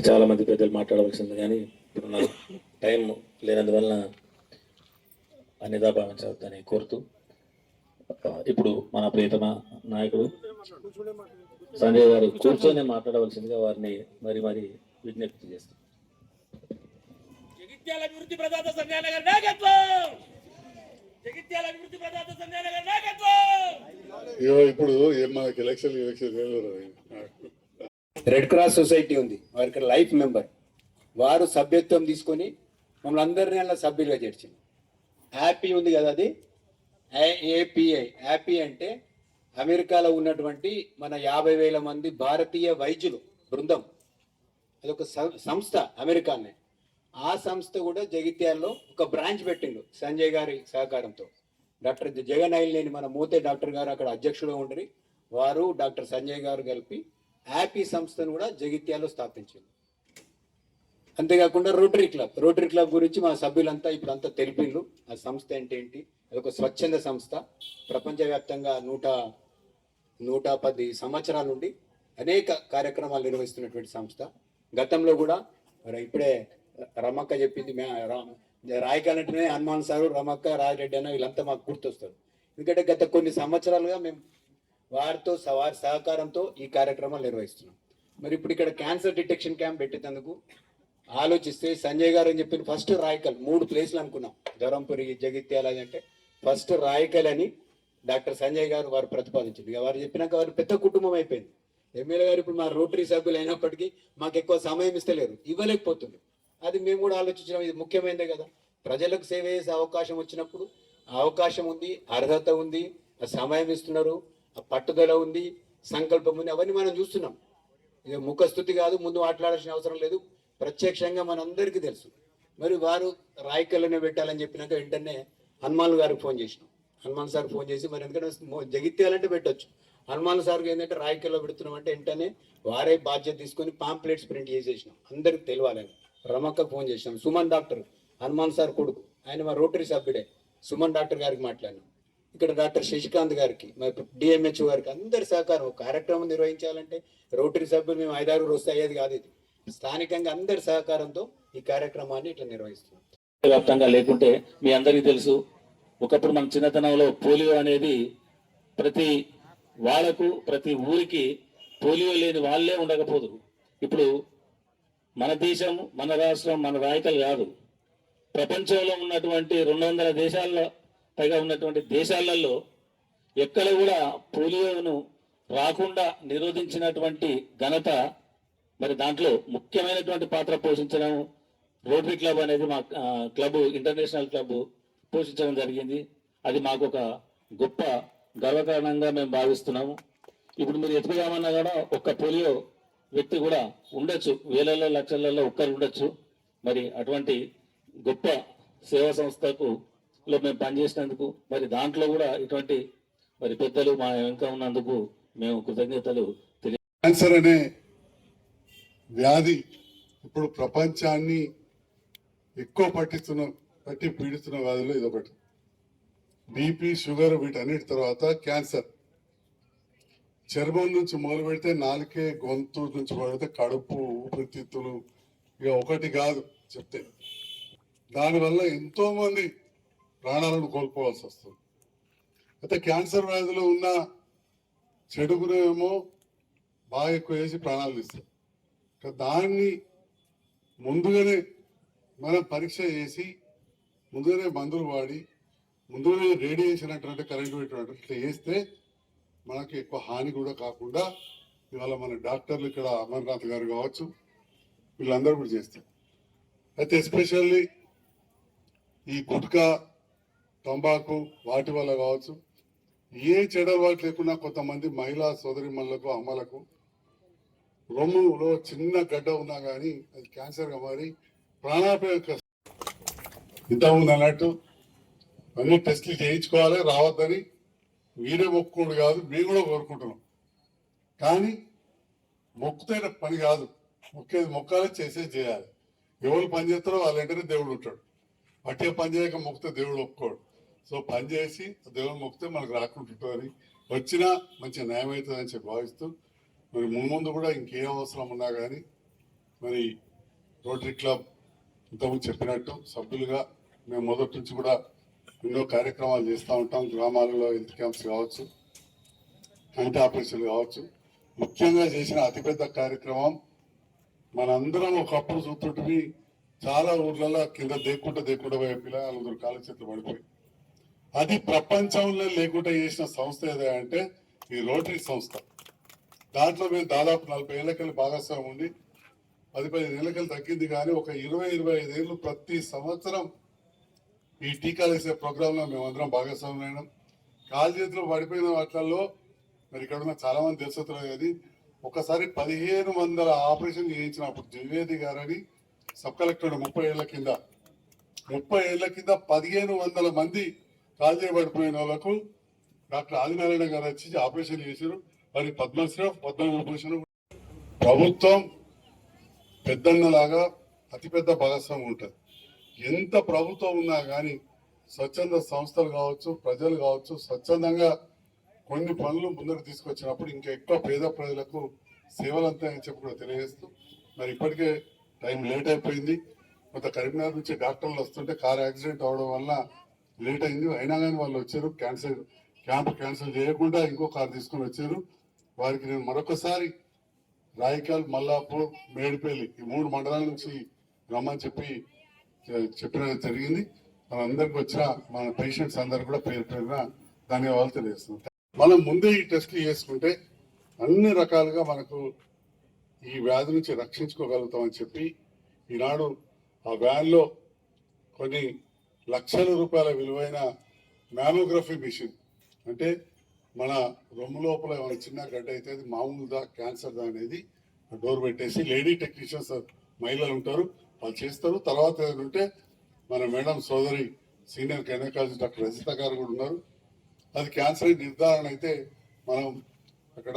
చాలా మంది పెద్దలు మాట్లాడవలసింది కానీ ఇప్పుడు టైం లేనందువలన అన్నిదా భావించవద్దని కోరుతూ ఇప్పుడు మన ప్రియతమ నాయకుడు సంజయ్ గారు కూర్చొని మాట్లాడవలసిందిగా వారిని మరి మరి విజ్ఞప్తి చేస్తాం జగిత్యాల అభివృద్ధి ప్రదాత సంజయ్ నగర్ నాయకత్వం! జగిత్యాల అభివృద్ధి ప్రదాత నాయకత్వం! ఇప్పుడు మనకి ఎలక్షన్ రెడ్ క్రాస్ సొసైటీ ఉంది. వారికి లైఫ్ మెంబర్. వారు సభ్యత్వం తీసుకొని మమ్మల్ని అందరినీ అలా సభ్యులుగా చేర్చింది. హ్యాపీ ఉంది కదా అది? ఏపీఐ. హ్యాపీ అంటే అమెరికాలో ఉన్నటువంటి మన యాభై వేల మంది భారతీయ వైద్యులు బృందం. అదొక సం- సంస్థ అమెరికానే. ఆ సంస్థ కూడా జగిత్యాల్లో ఒక బ్రాంచ్ పెట్టిండు సంజయ్ గారి సహకారంతో. డాక్టర్ జగన్ లేని మన మూతే డాక్టర్ గారు అక్కడ అధ్యక్షుడు ఉండరు. వారు డాక్టర్ సంజయ్ గారు కలిపి హ్యాపీ సంస్థను కూడా జగిత్యాల్లో స్థాపించింది అంతేకాకుండా రోటరీ క్లబ్ రోటరీ క్లబ్ గురించి మా సభ్యులంతా ఇప్పుడు అంతా తెలిపిండ్రు. ఆ సంస్థ ఏంటేంటి ఏంటి? అది ఒక స్వచ్ఛంద సంస్థ. ప్రపంచవ్యాప్తంగా నూట నూట పది సంవత్సరాల నుండి అనేక కార్యక్రమాలు నిర్వహిస్తున్నటువంటి సంస్థ. గతంలో కూడా మరి ఇప్పుడే రమక్క చెప్పింది రాయకాలంటేనే హనుమాన్ సారు రమక్క రాజరెడ్డి అన్న వీళ్ళంతా మాకు గుర్తొస్తారు. ఎందుకంటే గత కొన్ని సంవత్సరాలుగా మేము వారితో వారి సహకారంతో ఈ కార్యక్రమాలు నిర్వహిస్తున్నాం. మరి ఇప్పుడు ఇక్కడ క్యాన్సర్ డిటెక్షన్ క్యాంప్ పెట్టేందుకు ఆలోచిస్తే సంజయ్ గారు అని చెప్పిన ఫస్ట్ రాయకల్ మూడు ప్లేస్లు అనుకున్నాం. ధరంపురి జగిత్యాల అంటే ఫస్ట్ రాయకల్ అని డాక్టర్ సంజయ్ గారు వారు ప్రతిపాదించింది ఇక వారు చెప్పినాక వారు పెద్ద కుటుంబం అయిపోయింది. ఎమ్మెల్యే గారు ఇప్పుడు మా రోటరీ సభ్యులు అయినప్పటికీ మాకు ఎక్కువ సమయం ఇస్తలేరు ఇవ్వలేకపోతుంది అది మేము కూడా ఆలోచించడం ఇది ముఖ్యమైనదే కదా. ప్రజలకు సేవ చేసే అవకాశం వచ్చినప్పుడు ఆ అవకాశం ఉంది అర్హత ఉంది సమయం ఇస్తున్నారు ఆ పట్టుదల ఉంది సంకల్పం ఉంది అవన్నీ మనం చూస్తున్నాం. ఇక ముఖస్థుతి కాదు ముందు మాట్లాడాల్సిన అవసరం లేదు. ప్రత్యక్షంగా మనందరికీ తెలుసు. మరి వారు రాయికల్లోనే పెట్టాలని చెప్పినాక వెంటనే హనుమాన్ గారికి ఫోన్ చేసినాం. హనుమాన్ సార్ ఫోన్ చేసి మరి ఎందుకంటే జగిత్యాలంటే పెట్టొచ్చు. హనుమాన్ సార్కి ఏంటంటే రాయికల్లో పెడుతున్నాం అంటే వెంటనే వారే బాధ్యత తీసుకొని పాంప్లెట్స్ ప్రింట్ చేసేసినాం. అందరికి తెలియాలని రమక్కకు ఫోన్ చేసినాం. సుమన్ డాక్టర్ హనుమాన్ సార్ కొడుకు. ఆయన మా రోటరీ సభ్యుడే. సుమన్ డాక్టర్ గారికి మాట్లాడినాం. ఇక్కడ డాక్టర్ శశికాంత్ గారికి మా డిఎంహెచ్ గారికి అందరి సహకారం. ఒక కార్యక్రమం నిర్వహించాలంటే రోటరీ సభ్యులు మేము ఐదారు వస్తే అయ్యేది కాదు ఇది. స్థానికంగా అందరి సహకారంతో ఈ కార్యక్రమాన్ని ఇట్లా నిర్వహిస్తున్నాం. వ్యాప్తంగా లేకుంటే మీ అందరికీ తెలుసు ఒకప్పుడు మన చిన్నతనంలో పోలియో అనేది ప్రతి వాళ్ళకు ప్రతి ఊరికి పోలియో లేని వాళ్ళే ఉండకపోదు. ఇప్పుడు మన దేశం మన రాష్ట్రం మన రాయకలు కాదు. ప్రపంచంలో ఉన్నటువంటి రెండు వందల దేశాల్లో పైగా ఉన్నటువంటి దేశాలలో ఎక్కడ కూడా పోలియోను రాకుండా నిరోధించినటువంటి ఘనత మరి దాంట్లో ముఖ్యమైనటువంటి పాత్ర పోషించడం రోటరీ క్లబ్ అనేది మా క్లబ్ ఇంటర్నేషనల్ క్లబ్ పోషించడం జరిగింది. అది మాకు ఒక గొప్ప గర్వకారణంగా మేము భావిస్తున్నాము. ఇప్పుడు మీరు ఎత్తుకుదామన్నా కూడా ఒక్క పోలియో వ్యక్తి కూడా ఉండొచ్చు. వేలలో లక్షలలో ఒక్కరు ఉండొచ్చు. మరి అటువంటి గొప్ప సేవా సంస్థకు లో మేము పనిచేసినందుకు మరి దాంట్లో కూడా ఇటువంటి మరి పెద్దలు మా వెనుక ఉన్నందుకు మేము కృతజ్ఞతలు తెలియ క్యాన్సర్ అనే వ్యాధి ఇప్పుడు ప్రపంచాన్ని ఎక్కువ పట్టిస్తున్న పట్టి పీడిస్తున్న వ్యాధులు ఇదొకటి. బీపీ షుగర్ వీటన్నిటి తర్వాత క్యాన్సర్. చర్మం నుంచి మొదలు పెడితే నాలుకే గొంతు నుంచి మొదలు పెడితే కడుపు ఊపిరితిత్తులు ఇక ఒకటి కాదు చెప్తే. దానివల్ల ఎంతో మంది ప్రాణాలను కోల్పోవాల్సి వస్తుంది. అయితే క్యాన్సర్ వ్యాధిలో ఉన్న చెడుగునేమో బాగా ఎక్కువ వేసి ప్రాణాలు తీస్తారు దాన్ని ముందుగానే మనం పరీక్ష చేసి ముందుగానే మందులు వాడి ముందుగానే రేడియేషన్ అటువంటి కరెంటు పెట్టినట్టు ఇట్లా చేస్తే మనకి ఎక్కువ హాని కూడా కాకుండా ఇవాళ మన డాక్టర్లు ఇక్కడ అమర్నాథ్ గారు కావచ్చు వీళ్ళందరూ కూడా చేస్తారు. అయితే ఎస్పెషల్లీ ఈ గుట్కా తంబాకు వాటి వల్ల కావచ్చు ఏ చెడ వాటి లేకుండా కొంతమంది మహిళా సోదరిమణులకు అమ్మలకు రొమ్ములో చిన్న గడ్డ ఉన్నా కానీ అది క్యాన్సర్గా మారి ప్రాణాపాయ ఇంత ఉంది అన్నట్టు అన్ని టెస్టులు చేయించుకోవాలి రావద్దని మీరే మొక్కుకోండి కాదు మేము కూడా కోరుకుంటున్నాం. కానీ మొక్కుతైన పని కాదు. మొక్కేది మొక్కాలే చేసేది చేయాలి. ఎవరు పని చేస్తారో వాళ్ళ వెంటనే దేవుడు ఉంటాడు. అట్టే పని చేయక మొక్కితే దేవుడు ఒప్పుకోడు. సో పని చేసి దేవుడు మొక్కితే మనకు రాకుంటుంటుందని వచ్చినా మంచి న్యాయం అవుతుందని చెప్పి భావిస్తూ మరి ముందు కూడా ఇంకేం అవసరం ఉన్నా కానీ మరి రోటరీ క్లబ్ ఇంతకుముందు చెప్పినట్టు సభ్యులుగా మేము మొదటి నుంచి కూడా ఎన్నో కార్యక్రమాలు చేస్తూ ఉంటాం. గ్రామాలలో హెల్త్ క్యాంప్స్ కావచ్చు కంటి ఆపరేషన్లు కావచ్చు. ముఖ్యంగా చేసిన అతిపెద్ద కార్యక్రమం మనందరం ఒకప్పుడు చూస్తుంటే చాలా ఊర్లలో కింద దేక్కుంటా దేక్కుంటా పోయే పిల్లలు కాళ్ళ చేతులు పడిపోయి. అది ప్రపంచంలో లేకుండా చేసిన సంస్థ ఏదంటే అంటే ఈ రోటరీ సంస్థ. దాంట్లో మేము దాదాపు నలభై ఏళ్ళకెళ్ళి భాగస్వామి ఉండి పది పదిహేను ఏళ్ళకెళ్ళి తగ్గింది కానీ ఒక ఇరవై ఇరవై ఐదేళ్ళు ప్రతి సంవత్సరం ఈ టీకాలు వేసే ప్రోగ్రాంలో మేమందరం భాగస్వామ్యం కాలు చేతిలో పడిపోయిన వాటిల్లో మరి ఇక్కడ ఉన్న చాలా మంది తెలుసుతున్నారు అది. ఒకసారి పదిహేను వందల ఆపరేషన్ చేయించినప్పుడు ద్వివేది గారని సబ్ కలెక్టర్ ముప్పై ఏళ్ళ కింద ముప్పై ఏళ్ళ కింద పదిహేను వందల మంది కాలు చేయబడిపోయిన వాళ్ళకు డాక్టర్ ఆదినారాయణ గారు వచ్చి ఆపరేషన్ చేశారు. మరి పద్మశ్రీ పద్మ ప్రభుత్వం పెద్దన్నలాగా అతిపెద్ద భాగస్వామ్యం ఉంటుంది ఎంత ప్రభుత్వం ఉన్నా కానీ స్వచ్ఛంద సంస్థలు కావచ్చు ప్రజలు కావచ్చు స్వచ్ఛందంగా కొన్ని పనులు ముందుకు తీసుకొచ్చినప్పుడు ఇంకా ఎక్కువ పేద ప్రజలకు సేవలు అంతాయని చెప్పి కూడా తెలియజేస్తూ మరి ఇప్పటికే టైం లేట్ అయిపోయింది. కొంత కరీంనగర్ నుంచి డాక్టర్లు వస్తుంటే కార్ యాక్సిడెంట్ అవడం వల్ల లేట్ అయింది. అయినా కానీ వాళ్ళు వచ్చారు క్యాన్సిల్ క్యాంప్ క్యాన్సిల్ చేయకుండా ఇంకో కార్ తీసుకొని వచ్చారు. వారికి నేను మరొకసారి రాయకల్ మల్లాపూర్ మేడిపల్లి ఈ మూడు మండలాల నుంచి రమ్మని చెప్పి చెప్పడం జరిగింది. మనందరికి వచ్చిన మన పేషెంట్స్ అందరు కూడా పేరు పేరున ధన్యవాదాలు తెలియజేస్తున్నాం. మనం ముందే ఈ టెస్ట్లు చేసుకుంటే అన్ని రకాలుగా మనకు ఈ వ్యాధి నుంచి రక్షించుకోగలుగుతామని చెప్పి ఈనాడు ఆ వ్యాన్లో కొన్ని లక్షల రూపాయల విలువైన మ్యామోగ్రఫీ మిషన్ అంటే మన రొమ్ము లోపల ఏమైనా చిన్న గడ్డ అయితే అది మామూలుదా క్యాన్సర్ దా అనేది డోర్ పెట్టేసి లేడీ టెక్నీషియన్స్ మహిళలు ఉంటారు. వాళ్ళు చేస్తారు. తర్వాత ఏంటంటే ఉంటే మన మేడం సోదరి సీనియర్ గైనకాలజిస్ట్ డాక్టర్ రజిత గారు కూడా ఉన్నారు. అది క్యాన్సర్ నిర్ధారణ అయితే మనం అక్కడ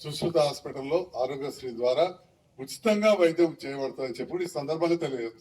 సుశ్రుత హాస్పిటల్లో ఆరోగ్యశ్రీ ద్వారా ఉచితంగా వైద్యం చేయబడుతుందని చెప్పి ఈ సందర్భంగా తెలియదు